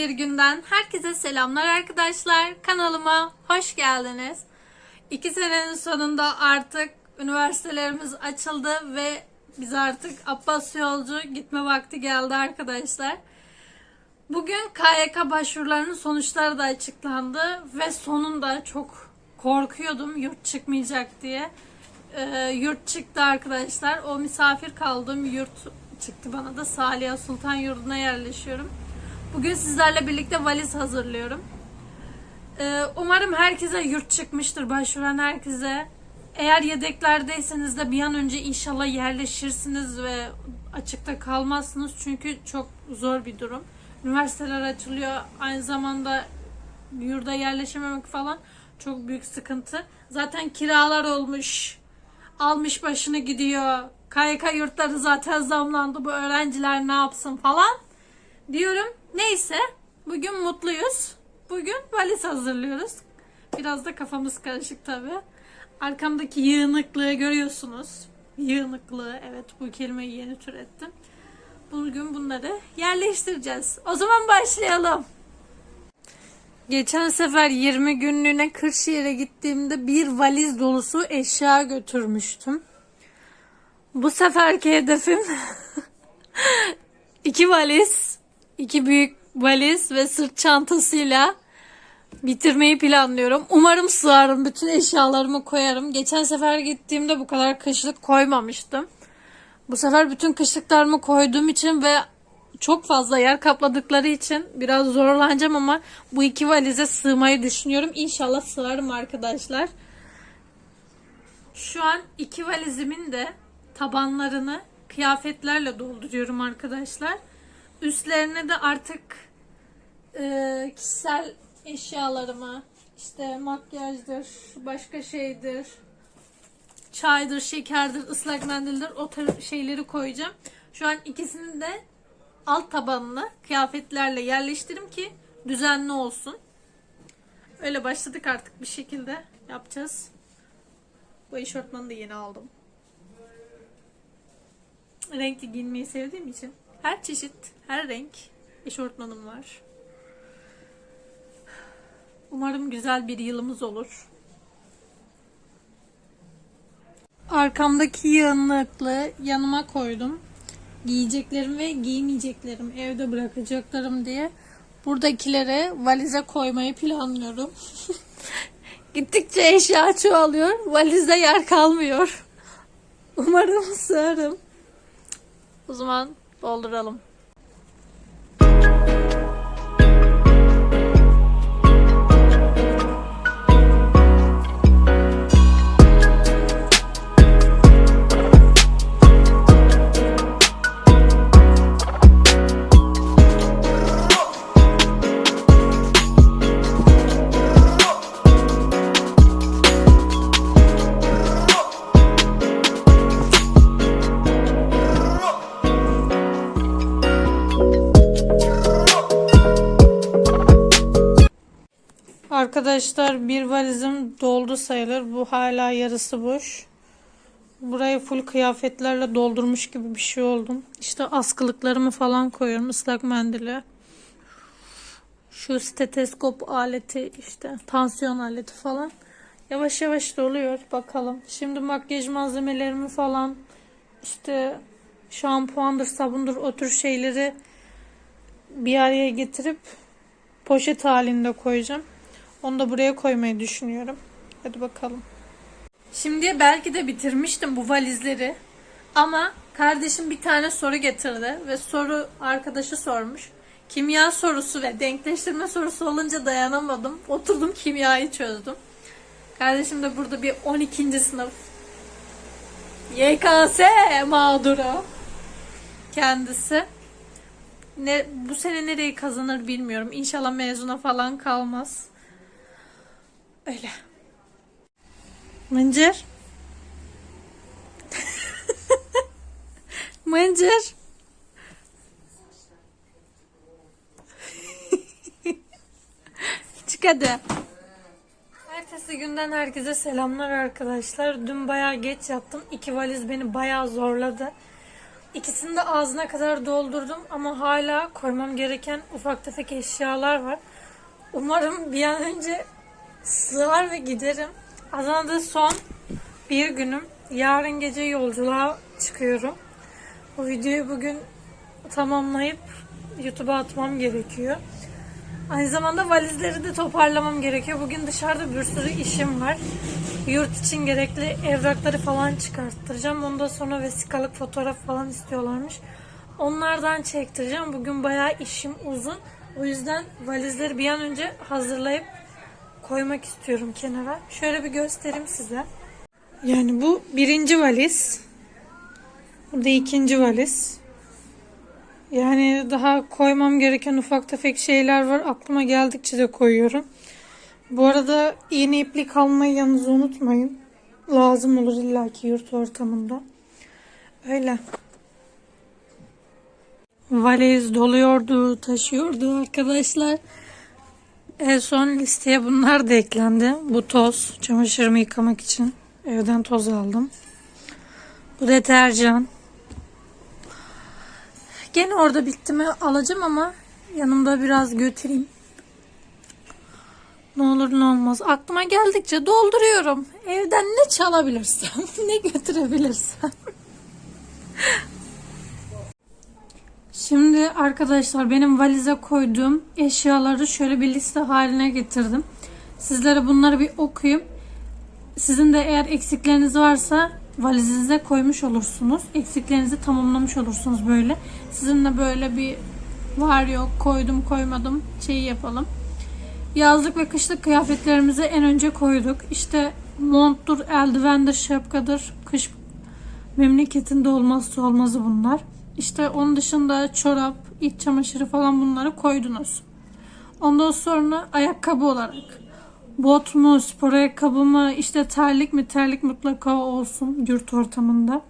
bir günden herkese selamlar arkadaşlar. Kanalıma hoş geldiniz. İki senenin sonunda artık üniversitelerimiz açıldı ve biz artık Abbas Yolcu gitme vakti geldi arkadaşlar. Bugün KYK başvurularının sonuçları da açıklandı ve sonunda çok korkuyordum yurt çıkmayacak diye. Ee, yurt çıktı arkadaşlar. O misafir kaldığım yurt çıktı bana da. Saliha Sultan yurduna yerleşiyorum. Bugün sizlerle birlikte valiz hazırlıyorum. Ee, umarım herkese yurt çıkmıştır başvuran herkese. Eğer yedeklerdeyseniz de bir an önce inşallah yerleşirsiniz ve açıkta kalmazsınız. Çünkü çok zor bir durum. Üniversiteler açılıyor. Aynı zamanda yurda yerleşememek falan çok büyük sıkıntı. Zaten kiralar olmuş. Almış başını gidiyor. KYK yurtları zaten zamlandı. Bu öğrenciler ne yapsın falan. Diyorum. Neyse. Bugün mutluyuz. Bugün valiz hazırlıyoruz. Biraz da kafamız karışık tabi. Arkamdaki yığınıklığı görüyorsunuz. Yığınıklığı. Evet bu kelimeyi yeni türettim. Bugün bunları yerleştireceğiz. O zaman başlayalım. Geçen sefer 20 günlüğüne Kırşehir'e gittiğimde bir valiz dolusu eşya götürmüştüm. Bu seferki hedefim iki valiz, iki büyük valiz ve sırt çantasıyla bitirmeyi planlıyorum. Umarım sığarım. Bütün eşyalarımı koyarım. Geçen sefer gittiğimde bu kadar kışlık koymamıştım. Bu sefer bütün kışlıklarımı koyduğum için ve çok fazla yer kapladıkları için biraz zorlanacağım ama bu iki valize sığmayı düşünüyorum. İnşallah sığarım arkadaşlar. Şu an iki valizimin de tabanlarını kıyafetlerle dolduruyorum arkadaşlar. Üstlerine de artık e, kişisel eşyalarımı işte makyajdır, başka şeydir, çaydır, şekerdir, ıslak mendildir o tür şeyleri koyacağım. Şu an ikisinin de alt tabanını kıyafetlerle yerleştirim ki düzenli olsun. Öyle başladık artık bir şekilde yapacağız. Bu eşortmanı da yeni aldım. Renkli giyinmeyi sevdiğim için her çeşit, her renk eşortmanım var. Umarım güzel bir yılımız olur. Arkamdaki yığınlıklı yanıma koydum. Giyeceklerim ve giymeyeceklerim evde bırakacaklarım diye. Buradakileri valize koymayı planlıyorum. Gittikçe eşya çoğalıyor. Valizde yer kalmıyor. Umarım sığarım. O zaman dolduralım. Arkadaşlar bir valizim doldu sayılır. Bu hala yarısı boş. Burayı full kıyafetlerle doldurmuş gibi bir şey oldum. İşte askılıklarımı falan koyuyorum ıslak mendile. Şu steteskop aleti işte tansiyon aleti falan. Yavaş yavaş doluyor bakalım. Şimdi makyaj malzemelerimi falan işte şampuandır sabundur o tür şeyleri bir araya getirip poşet halinde koyacağım. Onu da buraya koymayı düşünüyorum. Hadi bakalım. Şimdi belki de bitirmiştim bu valizleri. Ama kardeşim bir tane soru getirdi ve soru arkadaşı sormuş. Kimya sorusu ve denkleştirme sorusu olunca dayanamadım. Oturdum kimyayı çözdüm. Kardeşim de burada bir 12. sınıf YKS mağduru kendisi. Ne, bu sene nereyi kazanır bilmiyorum. İnşallah mezuna falan kalmaz. Öyle. Mıncır. Mıncır. Çık hadi. Ertesi günden herkese selamlar arkadaşlar. Dün bayağı geç yattım. İki valiz beni bayağı zorladı. İkisini de ağzına kadar doldurdum ama hala koymam gereken ufak tefek eşyalar var. Umarım bir an önce sığar ve giderim. Adana'da son bir günüm. Yarın gece yolculuğa çıkıyorum. Bu videoyu bugün tamamlayıp YouTube'a atmam gerekiyor. Aynı zamanda valizleri de toparlamam gerekiyor. Bugün dışarıda bir sürü işim var. Yurt için gerekli evrakları falan çıkarttıracağım. Ondan sonra vesikalık fotoğraf falan istiyorlarmış. Onlardan çektireceğim. Bugün bayağı işim uzun. O yüzden valizleri bir an önce hazırlayıp koymak istiyorum kenara. Şöyle bir göstereyim size. Yani bu birinci valiz. Bu da ikinci valiz. Yani daha koymam gereken ufak tefek şeyler var. Aklıma geldikçe de koyuyorum. Bu arada iğne iplik almayı yalnız unutmayın. Lazım olur illaki yurt ortamında. Öyle. Valiz doluyordu, taşıyordu arkadaşlar. En son listeye bunlar da eklendi. Bu toz, çamaşırımı yıkamak için evden toz aldım. Bu deterjan. Gene orada bitti mi alacağım ama yanımda biraz götüreyim. Ne olur ne olmaz. Aklıma geldikçe dolduruyorum. Evden ne çalabilirsem, ne götürebilirsem. Şimdi arkadaşlar benim valize koyduğum eşyaları şöyle bir liste haline getirdim. Sizlere bunları bir okuyayım. Sizin de eğer eksikleriniz varsa valizinize koymuş olursunuz. Eksiklerinizi tamamlamış olursunuz böyle. Sizin de böyle bir var yok koydum koymadım şeyi yapalım. Yazlık ve kışlık kıyafetlerimizi en önce koyduk. İşte monttur, eldivendir, şapkadır, kış memleketinde olmazsa olmazı bunlar. İşte onun dışında çorap, iç çamaşırı falan bunları koydunuz. Ondan sonra ayakkabı olarak bot mu, spor ayakkabı mı, işte terlik mi, terlik mutlaka olsun yurt ortamında.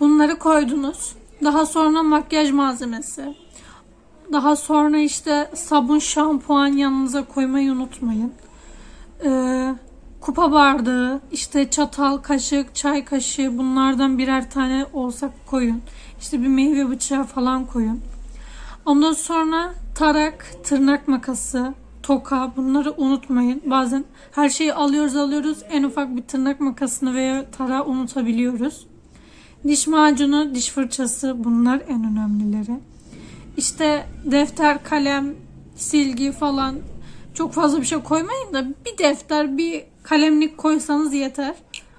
Bunları koydunuz. Daha sonra makyaj malzemesi. Daha sonra işte sabun, şampuan yanınıza koymayı unutmayın. Ee, kupa bardağı, işte çatal, kaşık, çay kaşığı bunlardan birer tane olsa koyun. İşte bir meyve bıçağı falan koyun. Ondan sonra tarak, tırnak makası, toka bunları unutmayın. Bazen her şeyi alıyoruz alıyoruz en ufak bir tırnak makasını veya tarağı unutabiliyoruz. Diş macunu, diş fırçası bunlar en önemlileri. İşte defter, kalem, silgi falan çok fazla bir şey koymayın da bir defter, bir kalemlik koysanız yeter.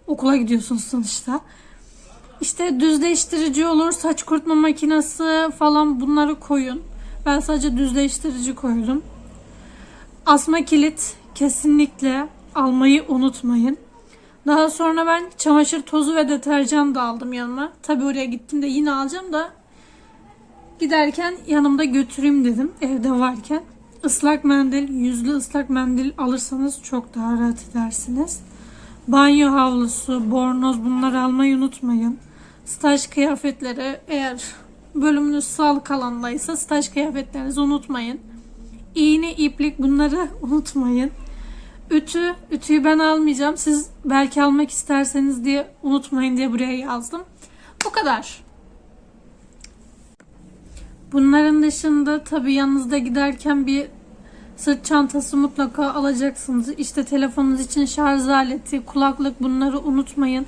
Okula gidiyorsunuz sonuçta. İşte düzleştirici olur, saç kurutma makinesi falan bunları koyun. Ben sadece düzleştirici koydum. Asma kilit kesinlikle almayı unutmayın. Daha sonra ben çamaşır tozu ve deterjan da aldım yanıma. Tabi oraya gittim de yine alacağım da giderken yanımda götüreyim dedim evde varken. Islak mendil, yüzlü ıslak mendil alırsanız çok daha rahat edersiniz. Banyo havlusu, bornoz bunları almayı unutmayın. Staj kıyafetleri eğer bölümünüz sağlık alanındaysa staj kıyafetlerinizi unutmayın. İğne, iplik bunları unutmayın. Ütü, ütüyü ben almayacağım. Siz belki almak isterseniz diye unutmayın diye buraya yazdım. Bu kadar. Bunların dışında tabii yanınızda giderken bir sırt çantası mutlaka alacaksınız. İşte telefonunuz için şarj aleti, kulaklık bunları unutmayın.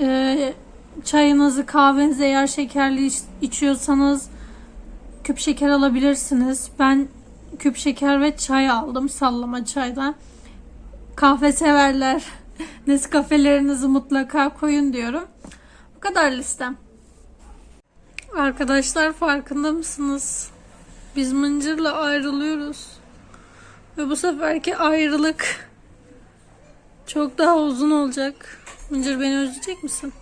Ee, çayınızı, kahvenizi eğer şekerli iç- içiyorsanız küp şeker alabilirsiniz. Ben küp şeker ve çay aldım sallama çaydan. Kahve severler. Nescafelerinizi mutlaka koyun diyorum. Bu kadar listem. Arkadaşlar farkında mısınız? Biz Mıncır'la ayrılıyoruz. Ve bu seferki ayrılık çok daha uzun olacak. Mıncır beni özleyecek misin?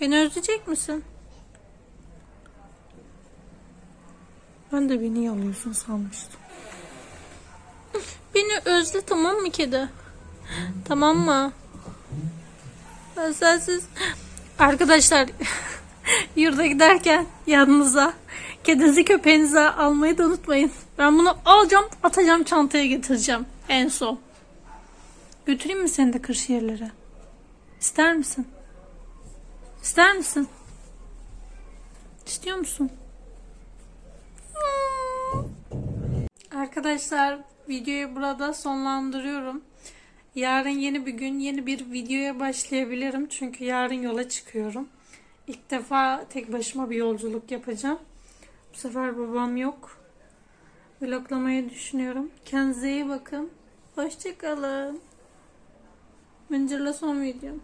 Beni özleyecek misin? Ben de beni yalıyorsun sanmıştım. Beni özle tamam mı kedi? Tamam mı? Ben sensiz... Arkadaşlar yurda giderken yanınıza kedinizi köpeğinizi almayı da unutmayın. Ben bunu alacağım atacağım çantaya getireceğim en son. Götüreyim mi seni de Kırşehirlere? İster misin? İster misin? İstiyor musun? Arkadaşlar videoyu burada sonlandırıyorum. Yarın yeni bir gün, yeni bir videoya başlayabilirim. Çünkü yarın yola çıkıyorum. İlk defa tek başıma bir yolculuk yapacağım. Bu sefer babam yok. Vloglamayı düşünüyorum. Kendinize iyi bakın. Hoşçakalın. Mıncırla son videom.